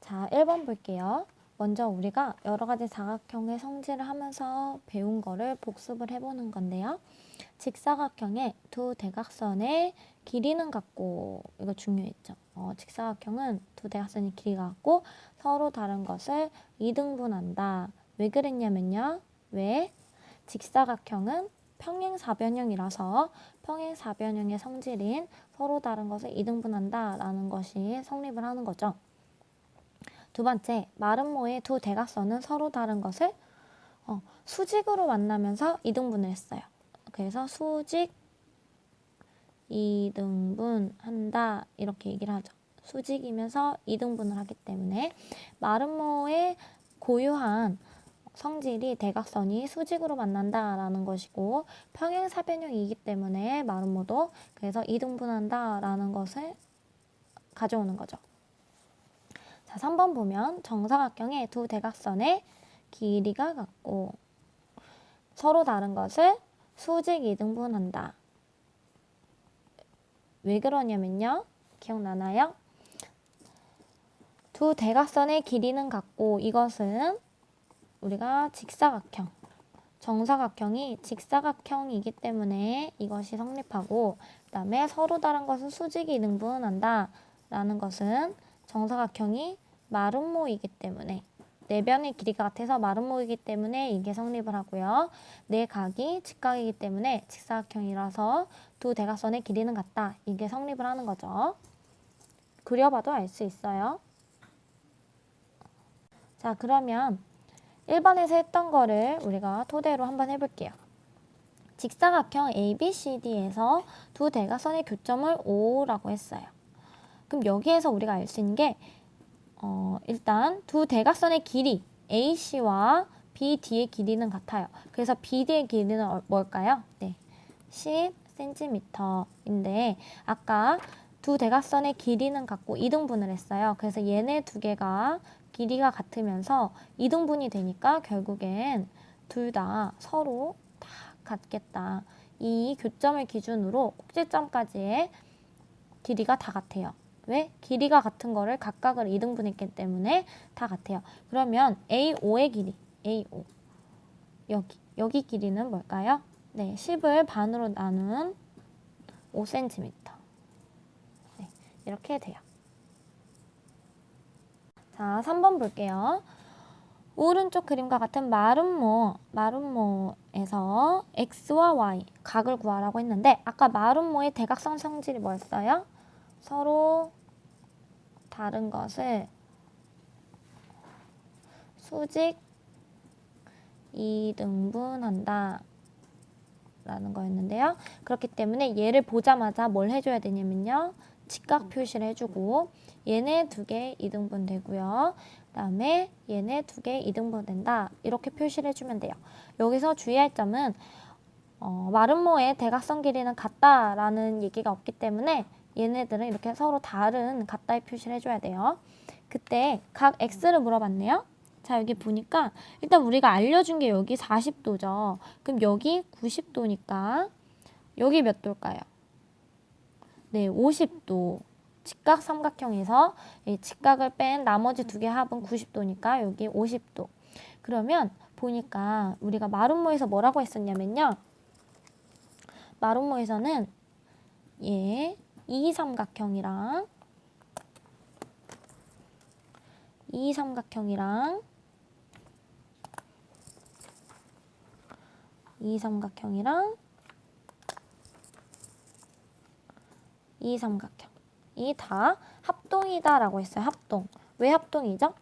자, 1번 볼게요. 먼저 우리가 여러 가지 사각형의 성질을 하면서 배운 거를 복습을 해보는 건데요. 직사각형의 두 대각선의 길이는 같고, 이거 중요했죠. 어, 직사각형은 두 대각선의 길이가 같고 서로 다른 것을 이등분한다. 왜 그랬냐면요. 왜? 직사각형은 평행사변형이라서 평행사변형의 성질인 서로 다른 것을 이등분한다 라는 것이 성립을 하는 거죠. 두 번째, 마름모의 두 대각선은 서로 다른 것을 어, 수직으로 만나면서 이등분을 했어요. 그래서 수직 이등분 한다 이렇게 얘기를 하죠. 수직이면서 이등분을 하기 때문에 마름모의 고유한 성질이 대각선이 수직으로 만난다라는 것이고 평행사변형이기 때문에 마름모도 그래서 이등분한다라는 것을 가져오는 거죠. 자, 3번 보면 정사각형의 두 대각선의 길이가 같고 서로 다른 것을 수직 이등분한다. 왜 그러냐면요. 기억나나요? 두 대각선의 길이는 같고 이것은 우리가 직사각형, 정사각형이 직사각형이기 때문에 이것이 성립하고 그 다음에 서로 다른 것은 수직이 등분한다 라는 것은 정사각형이 마름모이기 때문에 네 변의 길이가 같아서 마름모이기 때문에 이게 성립을 하고요. 네 각이 직각이기 때문에 직사각형이라서 두 대각선의 길이는 같다. 이게 성립을 하는 거죠. 그려봐도 알 수 있어요. 자, 그러면 1번에서 했던 거를 우리가 토대로 한번 해볼게요. 직사각형 ABCD에서 두 대각선의 교점을 O라고 했어요. 그럼 여기에서 우리가 알 수 있는 게 어, 일단 두 대각선의 길이 AC와 BD의 길이는 같아요. 그래서 BD의 길이는 어- 뭘까요? 네, 10cm인데 아까 두 대각선의 길이는 같고 이등분을 했어요. 그래서 얘네 두 개가 길이가 같으면서 이등분이 되니까 결국엔 둘 다 서로 다 같겠다. 이 교점을 기준으로 꼭지점까지의 길이가 다 같아요. 왜? 길이가 같은 거를 각각을 이등분했기 때문에 다 같아요. 그러면 A5의 길이, A5. 여기, 여기 길이는 뭘까요? 네, 10을 반으로 나눈 5cm. 네, 이렇게 돼요. 자, 3번 볼게요. 오른쪽 그림과 같은 마름모, 마름모에서 x와 y 각을 구하라고 했는데 아까 마름모의 대각선 성질이 뭐였어요? 서로 다른 것을 수직 이등분한다 라는 거였는데요. 그렇기 때문에 얘를 보자마자 뭘 해줘야 되냐면요. 직각 표시를 해주고 얘네 두 개 이등분 되고요. 그 다음에 얘네 두 개 이등분 된다. 이렇게 표시를 해주면 돼요. 여기서 주의할 점은 어, 마름모의 대각선 길이는 같다라는 얘기가 없기 때문에 얘네들은 이렇게 서로 다른 같다의 표시를 해줘야 돼요. 그때 각 x를 물어봤네요. 자 여기 보니까 일단 우리가 알려준 게 여기 40도죠. 그럼 여기 90도니까 여기 몇 도일까요? 네, 50도. 직각 삼각형에서 이 직각을 뺀 나머지 두 개 합은 90도니까 여기 50도. 그러면 보니까 우리가 마름모에서 뭐라고 했었냐면요. 마름모에서는 예, 이 삼각형이랑 이 삼각형이랑 이 삼각형이랑 이 삼각형 이 다 합동이다라고 했어요. 합동. 왜 합동이죠?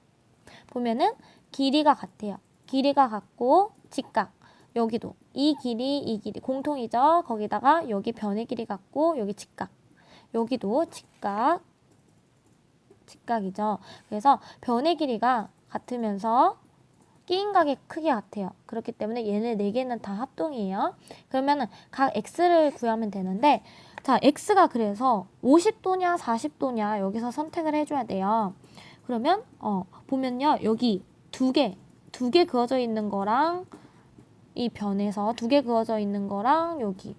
보면은 길이가 같아요. 길이가 같고 직각. 여기도 이 길이 이 길이 공통이죠. 거기다가 여기 변의 길이 같고 여기 직각. 여기도 직각. 직각이죠. 그래서 변의 길이가 같으면서 끼인 각의 크기 같아요. 그렇기 때문에 얘네 네 개는 다 합동이에요. 그러면은 각 x를 구하면 되는데 자, x가 그래서 50도냐 40도냐 여기서 선택을 해 줘야 돼요. 그러면 어 보면요 여기 두 개 두 개 그어져 있는 거랑 이 변에서 두 개 그어져 있는 거랑 여기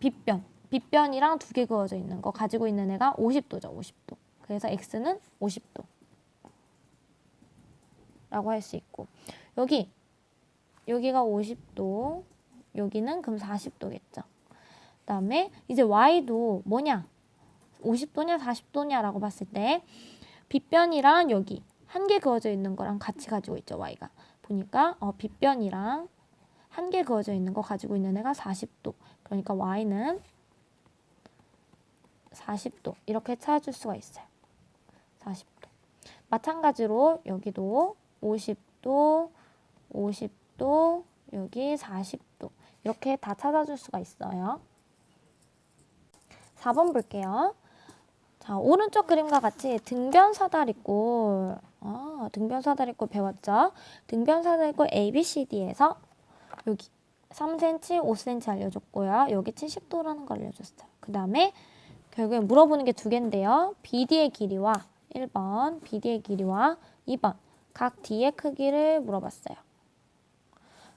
빗변 빗변이랑 두 개 그어져 있는 거 가지고 있는 애가 50도죠 50도 그래서 x는 50도 라고 할 수 있고. 여기 여기가 50도 여기는 그럼 40도겠죠. 그 다음에 이제 y도 뭐냐? 50도냐 40도냐 라고 봤을 때 빗변이랑 여기 한 개 그어져 있는 거랑 같이 가지고 있죠 y가. 보니까 어, 빗변이랑 한 개 그어져 있는 거 가지고 있는 애가 40도. 그러니까 y는 40도. 이렇게 찾을 수가 있어요. 40도. 마찬가지로 여기도 50도 50도 여기 40도 이렇게 다 찾아줄 수가 있어요 4번 볼게요 자, 오른쪽 그림과 같이 등변 사다리꼴. 아, 등변 사다리꼴 배웠죠? 등변 사다리꼴 ABCD에서 여기 3cm, 5cm 알려줬고요. 여기 70도라는 걸 알려줬어요. 그 다음에 결국에 물어보는 게 두 개인데요. BD의 길이와 1번, BD의 길이와 2번, 각 D의 크기를 물어봤어요.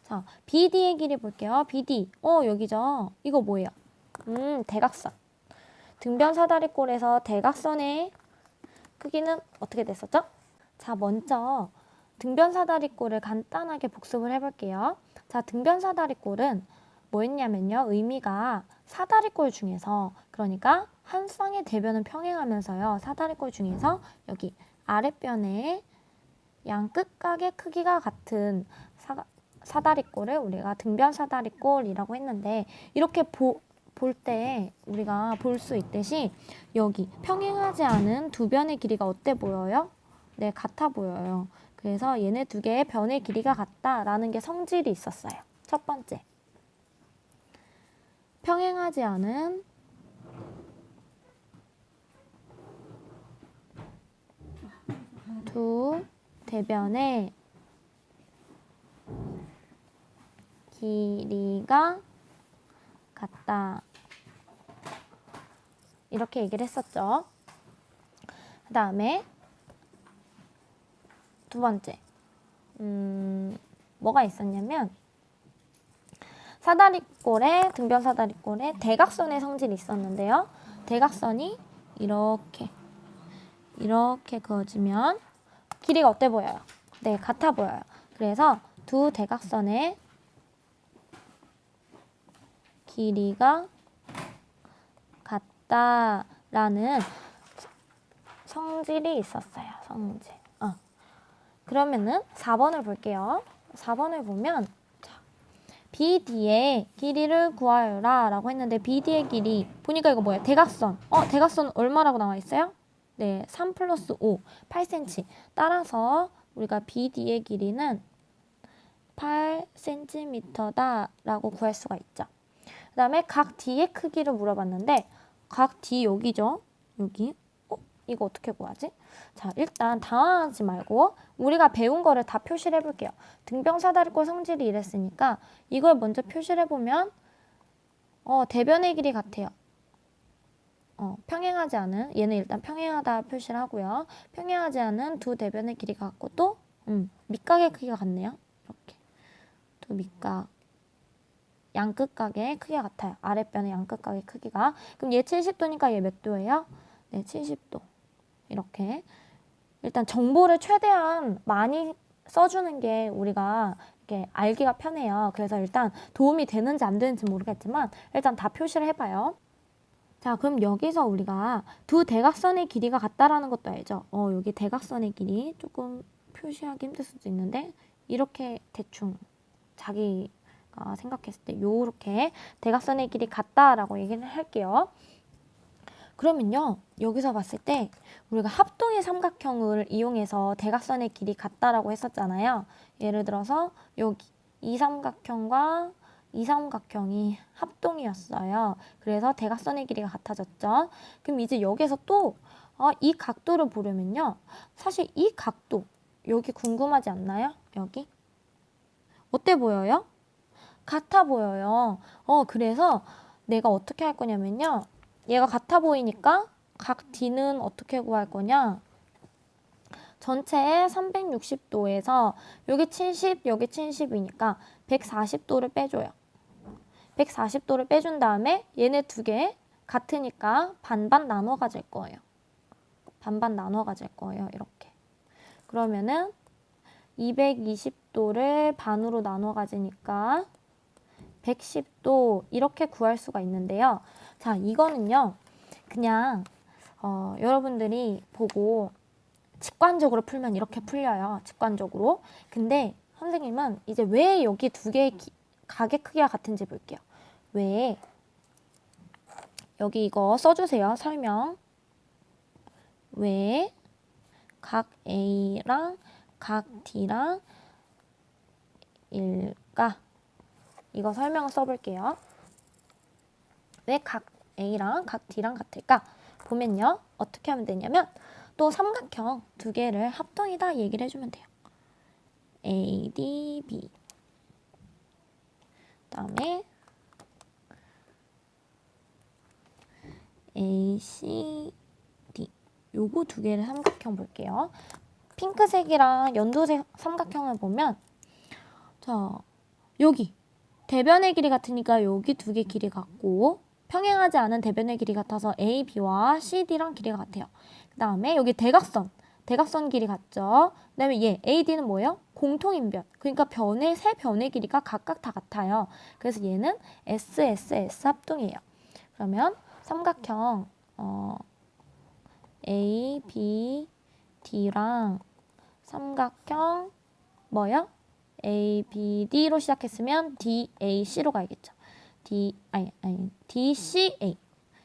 자, BD의 길이 볼게요. BD. 어, 여기죠? 이거 뭐예요? 음, 대각선. 등변 사다리꼴에서 대각선의 크기는 어떻게 됐었죠? 자, 먼저 등변 사다리꼴을 간단하게 복습을 해볼게요. 자, 등변 사다리꼴은 뭐였냐면요. 의미가 사다리꼴 중에서 그러니까 한 쌍의 대변을 평행하면서요. 사다리꼴 중에서 여기 아랫변의 양 끝각의 크기가 같은 사, 사다리꼴을 우리가 등변 사다리꼴이라고 했는데 이렇게 보, 볼 때 우리가 볼 수 있듯이 여기 평행하지 않은 두 변의 길이가 어때 보여요? 네, 같아 보여요. 그래서 얘네 두 개의 변의 길이가 같다라는 게 성질이 있었어요. 첫 번째. 평행하지 않은 두 대변의 길이가 같다. 이렇게 얘기를 했었죠. 그 다음에 두 번째. 음, 뭐가 있었냐면 사다리꼴에 등변 사다리꼴에 대각선의 성질이 있었는데요. 대각선이 이렇게 이렇게 그어지면 길이가 어때 보여요? 네, 같아 보여요. 그래서 두 대각선의 길이가 같다라는 성질이 있었어요. 성질. 어. 그러면은 4번을 볼게요. 4번을 보면 자, BD의 길이를 구하여라 라고 했는데 BD의 길이 보니까 이거 뭐예요? 대각선. 어, 대각선 얼마라고 나와 있어요? 네, 3 플러스 5, 8cm. 따라서 우리가 BD의 길이는 8cm다 라고 구할 수가 있죠. 그 다음에 각 D의 크기를 물어봤는데 각 D 여기죠? 여기. 어? 이거 어떻게 구하지? 자, 일단 당황하지 말고 우리가 배운 거를 다 표시를 해볼게요. 등병사다리꼴 성질이 이랬으니까 이걸 먼저 표시를 해보면 어, 대변의 길이 같아요. 어, 평행하지 않은 얘는 일단 평행하다 표시를 하고요. 평행하지 않은 두 대변의 길이가 같고 또 음, 밑각의 크기가 같네요. 이렇게 두 밑각 양끝각의 크기가 같아요. 아랫변의 양끝각의 크기가. 그럼 얘 70도니까 얘 몇 도예요? 네, 70도. 이렇게. 일단 정보를 최대한 많이 써주는 게 우리가 이렇게 알기가 편해요. 그래서 일단 도움이 되는지 안 되는지 모르겠지만 일단 다 표시를 해봐요. 자, 그럼 여기서 우리가 두 대각선의 길이가 같다라는 것도 알죠? 어, 여기 대각선의 길이 조금 표시하기 힘들 수도 있는데 이렇게 대충 자기 가 생각했을 때 요렇게 대각선의 길이 같다라고 얘기를 할게요. 그러면요 여기서 봤을 때 우리가 합동의 삼각형을 이용해서 대각선의 길이 같다라고 했었잖아요. 예를 들어서 여기 이 삼각형과 이 삼각형이 합동이었어요. 그래서 대각선의 길이가 같아졌죠. 그럼 이제 여기서 또 어, 이 각도를 보려면요. 사실 이 각도 여기 궁금하지 않나요? 여기 어때 보여요? 같아 보여요. 어, 그래서 내가 어떻게 할 거냐면요. 얘가 같아 보이니까 각 D는 어떻게 구할 거냐? 전체 360도에서 여기 70, 여기 70이니까 140도를 빼줘요. 140도를 빼준 다음에 얘네 두 개 같으니까 반반 나눠 가질 거예요. 반반 나눠 가질 거예요. 이렇게. 그러면은 220도를 반으로 나눠 가지니까 110도 이렇게 구할 수가 있는데요. 자, 이거는요. 그냥 어, 여러분들이 보고 직관적으로 풀면 이렇게 풀려요. 직관적으로. 근데 선생님은 이제 왜 여기 두 개의 기- 가게 크기가 같은지 볼게요. 왜 여기 이거 써주세요. 설명. 왜 각 A랑 각 D랑 일까? 이거 설명을 써볼게요. 왜 각 A랑 각 D랑 같을까? 보면요. 어떻게 하면 되냐면 또 삼각형 두 개를 합동이다 얘기를 해주면 돼요. A, D, B. 그다음에 A, C, D. 요거 두 개를 삼각형 볼게요. 핑크색이랑 연두색 삼각형을 보면 자 여기 대변의 길이 같으니까 여기 두 개 길이 같고 평행하지 않은 대변의 길이 같아서 A, B와 C, D랑 길이가 같아요. 그 다음에 여기 대각선, 대각선 길이 같죠. 그 다음에 얘 A, D는 뭐예요? 공통인변. 그러니까 변의 세 변의 길이가 각각 다 같아요. 그래서 얘는 S, S, S 합동이에요. 그러면 삼각형 어, A, B, D랑 삼각형 뭐요? A, B, D로 시작했으면 D, A, C로 가야겠죠. D, 아니, 아니, D, C, A.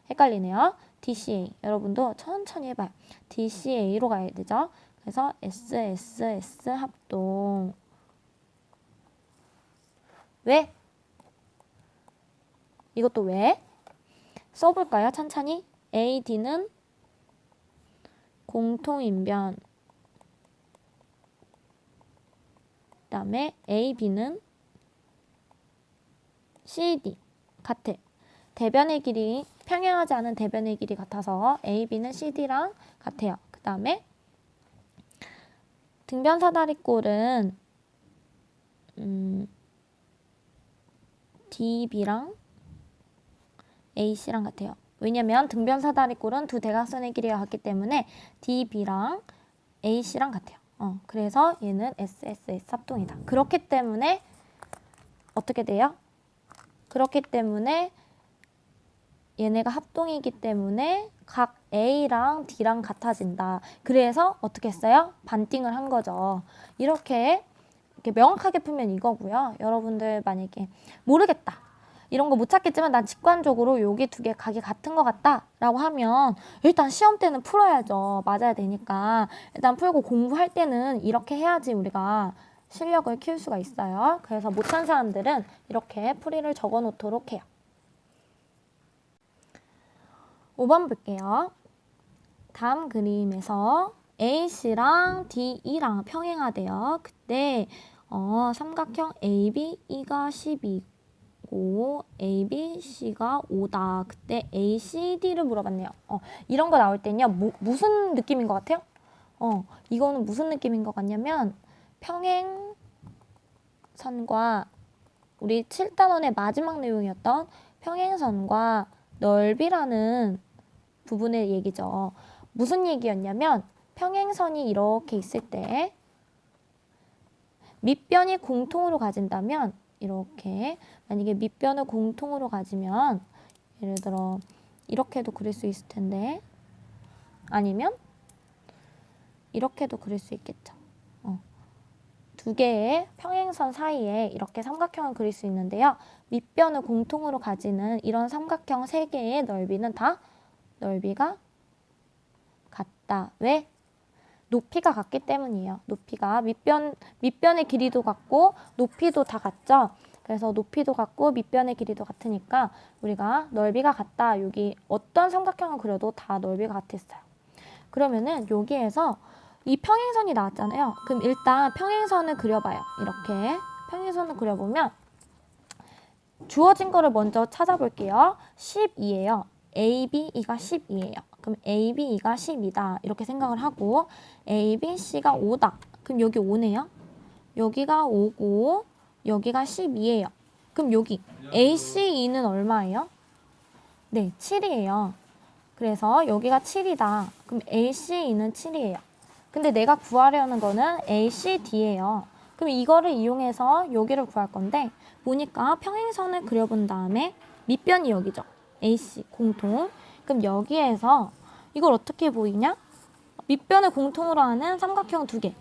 헷갈리네요. D, C, A. 여러분도 천천히 해봐요. D, C, A로 가야 되죠. 그래서 S, S, S 합동. 왜? 이것도 왜? 써볼까요? 천천히. A, D는 공통인변. 그 다음에 A, B는 C, D 같아. 대변의 길이 평행하지 않은 대변의 길이 같아서 A, B는 C, D랑 같아요. 그 다음에 등변 사다리꼴은 음, D, B랑 A, C랑 같아요. 왜냐면 등변 사다리꼴은 두 대각선의 길이가 같기 때문에 D, B랑 A, C랑 같아요. 어, 그래서 얘는 SSS 합동이다. 그렇기 때문에 어떻게 돼요? 그렇기 때문에 얘네가 합동이기 때문에 각 A랑 D랑 같아진다. 그래서 어떻게 했어요? 반띵을 한 거죠. 이렇게, 이렇게 명확하게 풀면 이거고요. 여러분들 만약에 모르겠다. 이런 거 못 찾겠지만 난 직관적으로 여기 두 개 각이 같은 것 같다라고 하면 일단 시험 때는 풀어야죠. 맞아야 되니까 일단 풀고 공부할 때는 이렇게 해야지 우리가 실력을 키울 수가 있어요. 그래서 못한 사람들은 이렇게 풀이를 적어 놓도록 해요. 5번 볼게요. 다음 그림에서 AC랑 DE랑 평행하대요. 그때 어, 삼각형 ABE가 12고 ABC가 5다. 그때 ACD를 물어봤네요. 어, 이런 거 나올 때는요. 무, 무슨 느낌인 것 같아요? 어, 이거는 무슨 느낌인 것 같냐면 평행선과 우리 7단원의 마지막 내용이었던 평행선과 넓이라는 부분의 얘기죠. 무슨 얘기였냐면 평행선이 이렇게 있을 때 밑변이 공통으로 가진다면 이렇게 만약에 밑변을 공통으로 가지면 예를 들어 이렇게도 그릴 수 있을 텐데 아니면 이렇게도 그릴 수 있겠죠. 어. 두 개의 평행선 사이에 이렇게 삼각형을 그릴 수 있는데요. 밑변을 공통으로 가지는 이런 삼각형 세 개의 넓이는 다 넓이가 같다. 왜? 높이가 같기 때문이에요. 높이가 밑변 밑변의 길이도 같고 높이도 다 같죠. 그래서 높이도 같고 밑변의 길이도 같으니까 우리가 넓이가 같다. 여기 어떤 삼각형을 그려도 다 넓이가 같았어요. 그러면은 여기에서 이 평행선이 나왔잖아요. 그럼 일단 평행선을 그려봐요. 이렇게 평행선을 그려보면 주어진 거를 먼저 찾아볼게요. 12예요. A, B, E가 12예요. 그럼 AB가 10이다. 이렇게 생각을 하고 ABC가 5다. 그럼 여기 5네요. 여기가 5고 여기가 12예요. 그럼 여기 ACE는 얼마예요? 네, 7이에요. 그래서 여기가 7이다. 그럼 ACE는 7이에요. 근데 내가 구하려는 거는 ACD예요. 그럼 이거를 이용해서 여기를 구할 건데 보니까 평행선을 그려본 다음에 밑변이 여기죠. AC 공통. 그럼 여기에서 이걸 어떻게 보이냐? 밑변을 공통으로 하는 삼각형 두 개.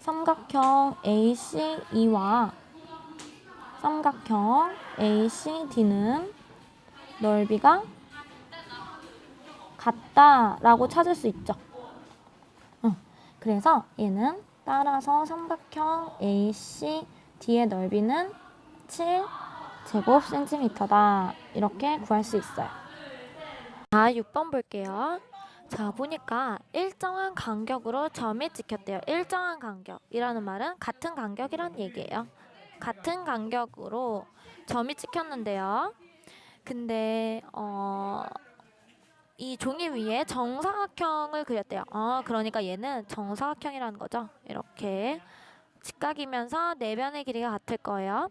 삼각형 ACE와 삼각형 ACD는 넓이가 같다라고 찾을 수 있죠. 어, 그래서 얘는 따라서 삼각형 ACD의 넓이는 7 제곱 센티미터다. 이렇게 구할 수 있어요. 자, 6번 볼게요. 자, 보니까 일정한 간격으로 점이 찍혔대요. 일정한 간격이라는 말은 같은 간격이란 얘기예요. 같은 간격으로 점이 찍혔는데요. 근데 어, 이 종이 위에 정사각형을 그렸대요. 어, 그러니까 얘는 정사각형이라는 거죠. 이렇게 직각이면서 내변의 길이가 같을 거예요.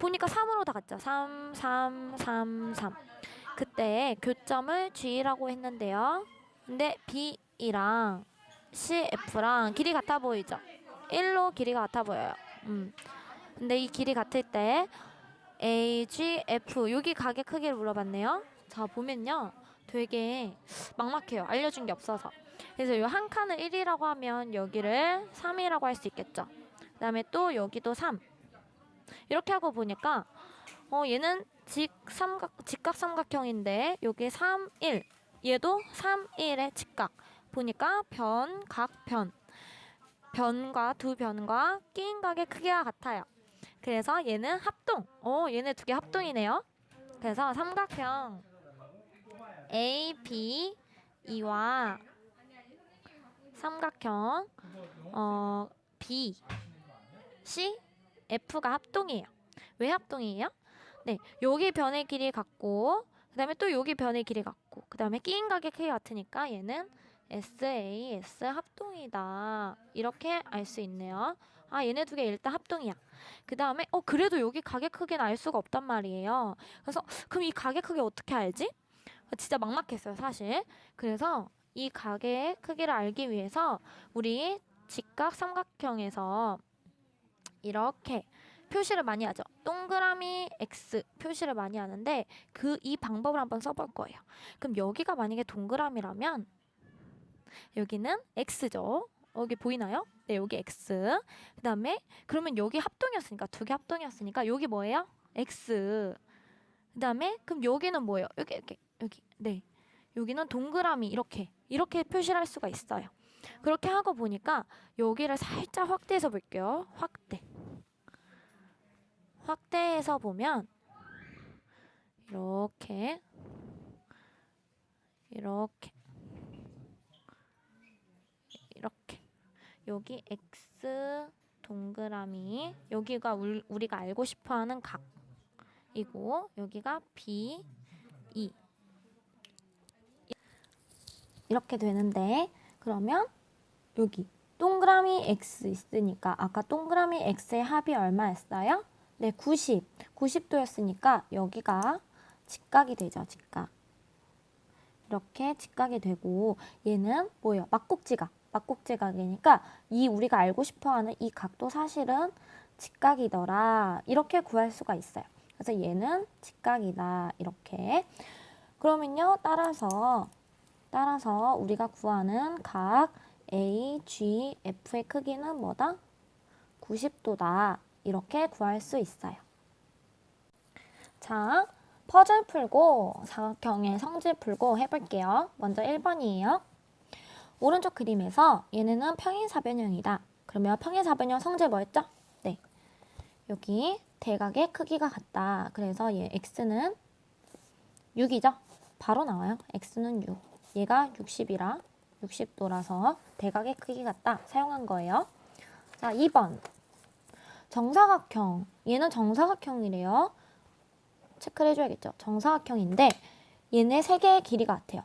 보니까 3으로 다 같죠. 3, 3, 3, 3. 그때 교점을 G라고 했는데요. 근데 B랑 CF랑 길이 같아 보이죠? 1로 길이가 같아 보여요. 음. 근데 이 길이 같을 때 A, G, F 여기 가게 크기를 물어봤네요. 자 보면요, 되게 막막해요. 알려준 게 없어서. 그래서 이 한 칸을 1이라고 하면 여기를 3이라고 할 수 있겠죠. 그 다음에 또 여기도 3. 이렇게 하고 보니까 어 얘는 직삼각 직각삼각형인데 여기 3, 1. 얘도 3, 1의 직각. 보니까 변, 각, 변. 변과 두 변과 끼인 각의 크기가 같아요. 그래서 얘는 합동. 어, 얘네 두 개 합동이네요. 그래서 삼각형 A, B, E와 삼각형 어, B, C, F가 합동이에요. 왜 합동이에요? 네, 여기 변의 길이 같고 그 다음에 또 여기 변의 길이 같고 그 다음에 끼인 각의 크기 같으니까 얘는 SAS 합동이다. 이렇게 알 수 있네요. 아, 얘네 두 개 일단 합동이야. 그 다음에, 어, 그래도 여기 가게 크기는 알 수가 없단 말이에요. 그래서, 그럼 이 가게 크기 어떻게 알지? 진짜 막막했어요, 사실. 그래서 이 가게의 크기를 알기 위해서 우리 직각 삼각형에서 이렇게 표시를 많이 하죠. 동그라미 X 표시를 많이 하는데 그 이 방법을 한번 써볼 거예요. 그럼 여기가 만약에 동그라미라면 여기는 X죠. 여기 보이나요? 네, 여기 X. 그 다음에 그러면 여기 합동이었으니까 두 개 합동이었으니까 여기 뭐예요? X. 그 다음에 그럼 여기는 뭐예요? 여기 이렇게 여기 네 여기는 동그라미 이렇게 이렇게 표시를 할 수가 있어요. 그렇게 하고 보니까 여기를 살짝 확대해서 볼게요. 확대. 확대해서 보면 이렇게 이렇게 이렇게 여기 x 동그라미 여기가 울- 우리가 알고 싶어하는 각이고 여기가 b 2 이렇게 되는데 그러면 여기 동그라미 x 있으니까 아까 동그라미 x의 합이 얼마였어요? 네, 90. 90도였으니까 여기가 직각이 되죠, 직각. 이렇게 직각이 되고 얘는 뭐예요? 막국지각. 막국지각이니까 이 우리가 알고 싶어하는 이 각도 사실은 직각이더라. 이렇게 구할 수가 있어요. 그래서 얘는 직각이다. 이렇게. 그러면요. 따라서 따라서 우리가 구하는 각 A, G, F의 크기는 뭐다? 90도다. 이렇게 구할 수 있어요. 자, 퍼즐 풀고 사각형의 성질 풀고 해볼게요. 먼저 1번이에요. 오른쪽 그림에서 얘네는 평행사변형이다. 그러면 평행사변형 성질 뭐였죠? 네. 여기 대각의 크기가 같다. 그래서 얘 x는 6이죠? 바로 나와요. x는 6. 얘가 60이라 60도라서 대각의 크기 같다. 사용한 거예요. 자, 2번. 정사각형. 얘는 정사각형이래요. 체크를 해줘야겠죠. 정사각형인데 얘네 세 개의 길이가 같아요.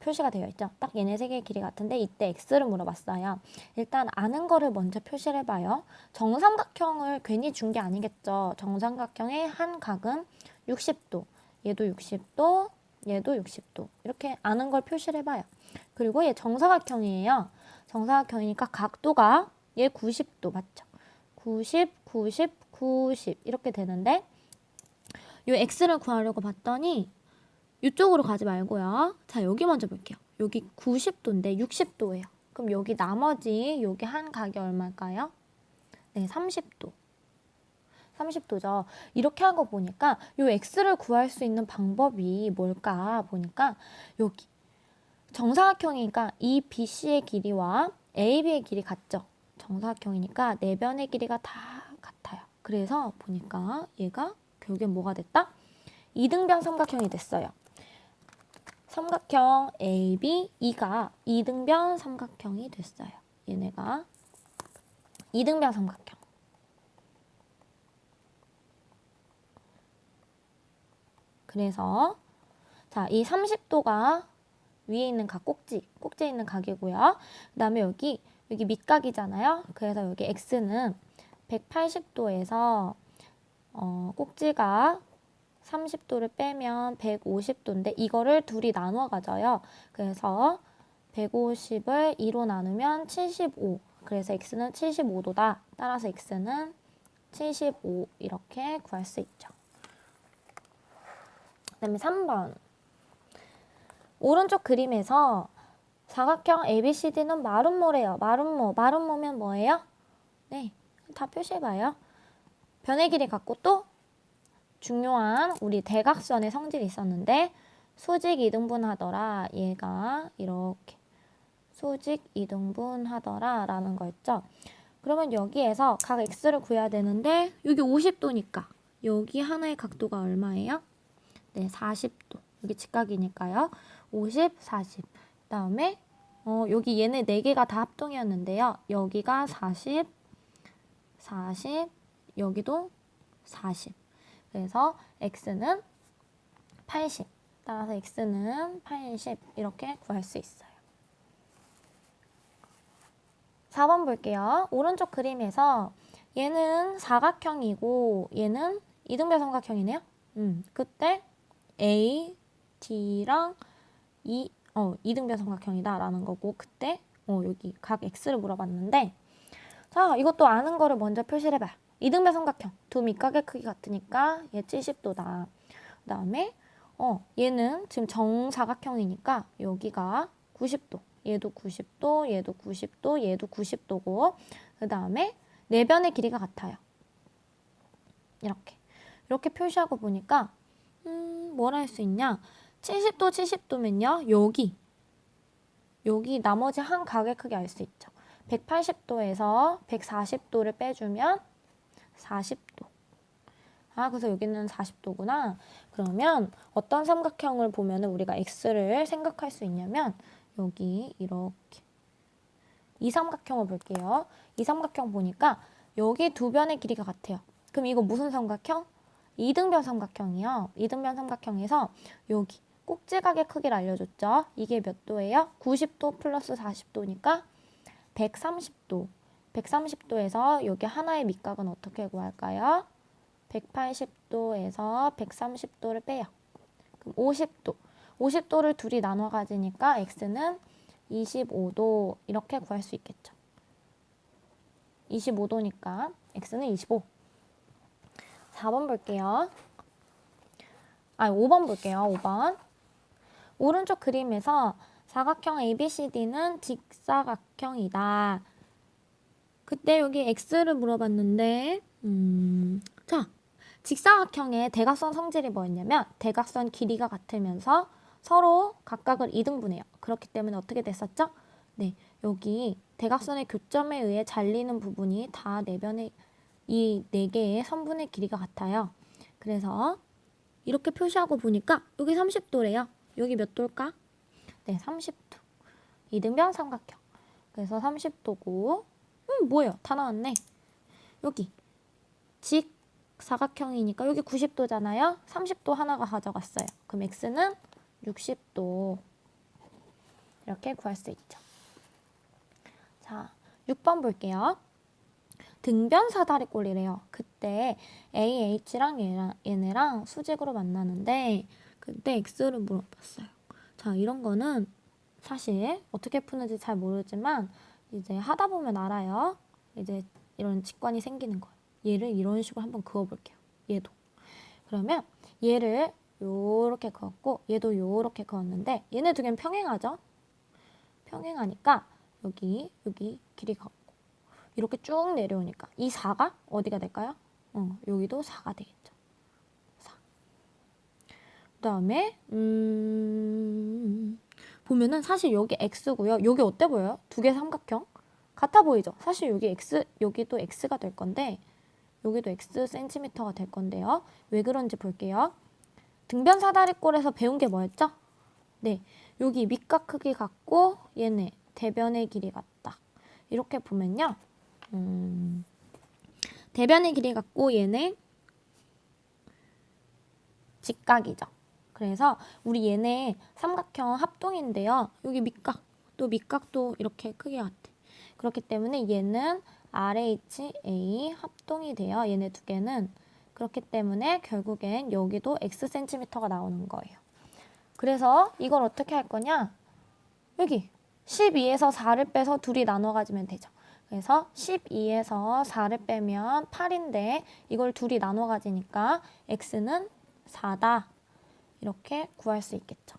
표시가 되어 있죠. 딱 얘네 세 개의 길이 같은데 이때 x를 물어봤어요. 일단 아는 거를 먼저 표시를 해봐요. 정삼각형을 괜히 준 게 아니겠죠. 정삼각형의 한 각은 60도, 얘도 60도, 얘도 60도 이렇게 아는 걸 표시를 해봐요. 그리고 얘 정사각형이에요. 정사각형이니까 각도가 얘 90도 맞죠? 90, 90, 90 이렇게 되는데 요 x를 구하려고 봤더니 이쪽으로 가지 말고요. 자, 여기 먼저 볼게요. 여기 90도인데 60도예요. 그럼 여기 나머지 여기 한 각이 얼마일까요? 네, 30도. 30도죠. 이렇게 한 거 보니까 요 x를 구할 수 있는 방법이 뭘까 보니까 여기 정사각형이니까 이 BC의 길이와 AB의 길이 같죠. 정사각형이니까 네 변의 길이가 다. 그래서 보니까 얘가 결국엔 뭐가 됐다? 이등변 삼각형이 됐어요. 삼각형 AB, E가 이등변 삼각형이 됐어요. 얘네가 이등변 삼각형. 그래서 자, 이 30도가 위에 있는 각 꼭지, 꼭지에 있는 각이고요. 그다음에 여기 여기 밑각이잖아요. 그래서 여기 x는 180도에서 어, 꼭지가 30도를 빼면 150도인데 이거를 둘이 나눠 가져요. 그래서 150을 2로 나누면 75. 그래서 x는 75도다. 따라서 x는 75 이렇게 구할 수 있죠. 그다음에 3번. 오른쪽 그림에서 사각형 ABCD는 마름모래요. 마름모. 마름모면 뭐예요? 네, 다 표시해봐요. 변의 길이 같고 또 중요한 우리 대각선의 성질이 있었는데 수직 이등분 하더라. 얘가 이렇게 수직 이등분 하더라 라는 거였죠. 그러면 여기에서 각 x를 구해야 되는데 여기 50도니까 여기 하나의 각도가 얼마예요? 네, 40도. 여기 직각이니까요. 50, 40. 그다음에 어, 여기 얘네 네 개가 다 합동이었는데요. 여기가 40, 40, 여기도 40. 그래서 x는 80. 따라서 x는 80 이렇게 구할 수 있어요. 4번 볼게요. 오른쪽 그림에서 얘는 사각형이고 얘는 이등변 삼각형이네요. 음, 그때 A, D랑 이, 어, 이등변 삼각형이다라는 거고 그때 어, 여기 각 x를 물어봤는데 자 이것도 아는 거를 먼저 표시를 해봐요. 이등변 삼각형 두 밑각의 크기 같으니까 얘 70도다. 그 다음에 어, 얘는 지금 정사각형이니까 여기가 90도. 얘도 90도, 얘도 90도, 얘도 90도고 그 다음에 네 변의 길이가 같아요. 이렇게 이렇게 표시하고 보니까 음, 뭐라 할수 있냐? 70도, 70도면요. 여기 여기 나머지 한 각의 크기 알 수 있죠. 180도에서 140도를 빼주면 40도. 아, 그래서 여기는 40도구나. 그러면 어떤 삼각형을 보면 우리가 x를 생각할 수 있냐면 여기 이렇게 이 삼각형을 볼게요. 이 삼각형 보니까 여기 두 변의 길이가 같아요. 그럼 이거 무슨 삼각형? 이등변 삼각형이요. 이등변 삼각형에서 여기 꼭지각의 크기를 알려줬죠. 이게 몇 도예요? 90도 플러스 40도니까 130도. 130도에서 여기 하나의 밑각은 어떻게 구할까요? 180도에서 130도를 빼요. 그럼 50도. 50도를 둘이 나눠 가지니까 x는 25도 이렇게 구할 수 있겠죠. 25도니까 x는 25. 4번 볼게요. 아, 5번 볼게요. 5번. 오른쪽 그림에서 사각형 ABCD는 직사각형이다. 그때 여기 x를 물어봤는데, 음, 자, 직사각형의 대각선 성질이 뭐였냐면 대각선 길이가 같으면서 서로 각각을 이등분해요. 그렇기 때문에 어떻게 됐었죠? 네, 여기 대각선의 교점에 의해 잘리는 부분이 다네 변의 이 네 개의 선분의 길이가 같아요. 그래서 이렇게 표시하고 보니까 여기 30도래요. 여기 몇 도일까? 네, 30도. 이등변 삼각형. 그래서 30도고, 음, 뭐예요? 다 나왔네. 여기 직 사각형이니까 여기 90도잖아요. 30도 하나가 가져갔어요. 그럼 x는 60도. 이렇게 구할 수 있죠. 자, 6번 볼게요. 등변 사다리꼴이래요. 그때 AH랑 얘네랑 수직으로 만나는데 그때 X를 물어봤어요. 자, 이런 거는 사실 어떻게 푸는지 잘 모르지만 이제 하다 보면 알아요. 이제 이런 직관이 생기는 거예요. 얘를 이런 식으로 한번 그어볼게요. 얘도. 그러면 얘를 요렇게 그었고 얘도 요렇게 그었는데 얘네 두 개는 평행하죠? 평행하니까 여기 여기 길이 같고 이렇게 쭉 내려오니까 이 4가 어디가 될까요? 어, 여기도 4가 되겠죠. 4. 그다음에 음 보면은 사실 여기 x고요. 여기 어때 보여요? 두 개 삼각형 같아 보이죠? 사실 여기 x 여기도 x가 될 건데 여기도 x 센티미터가 될 건데요. 왜 그런지 볼게요. 등변 사다리꼴에서 배운 게 뭐였죠? 네, 여기 밑각 크기 같고 얘네 대변의 길이 같다. 이렇게 보면요. 음, 대변의 길이 같고 얘네 직각이죠. 그래서 우리 얘네 삼각형 합동인데요. 여기 밑각 또 밑각도 이렇게 크게 같아. 그렇기 때문에 얘는 RHA 합동이 돼요. 얘네 두 개는 그렇기 때문에 결국엔 여기도 x 센티미터가 나오는 거예요. 그래서 이걸 어떻게 할 거냐? 여기 12에서 4를 빼서 둘이 나눠 가지면 되죠. 그래서 12에서 4를 빼면 8인데 이걸 둘이 나눠 가지니까 x는 4다. 이렇게 구할 수 있겠죠.